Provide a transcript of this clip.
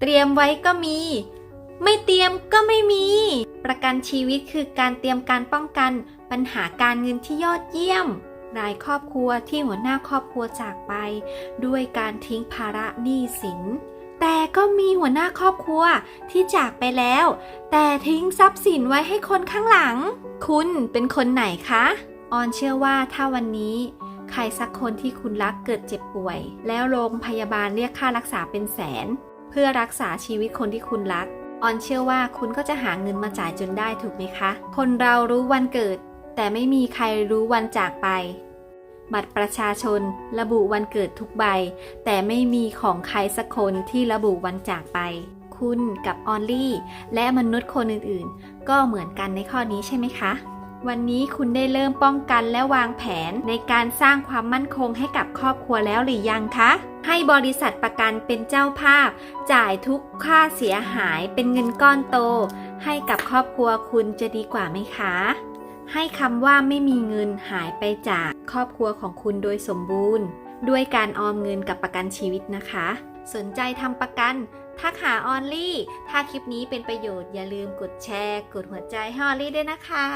เตรียมไว้ก็มี ไม่เตรียมก็ไม่มี ประกันชีวิตคือการเตรียมการป้องกัน ปัญหาการเงินที่ยอดเยี่ยม รายครอบครัวที่หัวหน้าครอบครัวจากไป ด้วยการทิ้งภาระหนี้สิน แต่ก็มีหัวหน้าครอบครัวที่จากไปแล้ว แต่ทิ้งทรัพย์สินไว้ให้คนข้างหลัง คุณเป็นคนไหนคะออนเชื่อว่าถ้าวันนี้ใครสักคนที่คุณรักเกิดเจ็บป่วย แล้วโรงพยาบาลเรียกค่ารักษาเป็นแสน พื่อรักษาชีวิตคนที่คุณรัก ออนเชื่อว่าคุณก็จะหาเงินมาจ่ายจนได้ถูกไหมคะ คนเรารู้วันเกิด แต่ไม่มีใครรู้วันจากไป บัตรประชาชน ระบุวันเกิดทุกใบ แต่ไม่มีของใครสักคนที่ระบุวันจากไป คุณกับออนลี่ และมนุษย์คนอื่นๆ ก็เหมือนกันในข้อนี้ใช่ไหมคะ วันนี้คุณได้เริ่มป้องกันและวางแผนในการสร้างความมั่นคงให้กับครอบครัวแล้วหรือยังคะ ให้บริษัทประกันเป็นเจ้าภาพ จ่ายทุกค่าเสียหายเป็นเงินก้อนโต ให้กับครอบครัวคุณจะดีกว่าไหมคะ ให้คำว่าไม่มีเงินหายไปจากครอบครัวของคุณโดยสมบูรณ์ ด้วยการออมเงินกับประกันชีวิตนะคะ สนใจทำประกันทักหาออนลี่ ถ้าคลิปนี้เป็นประโยชน์อย่าลืมกดแชร์ กดหัวใจให้ออนลี่ด้วยนะคะ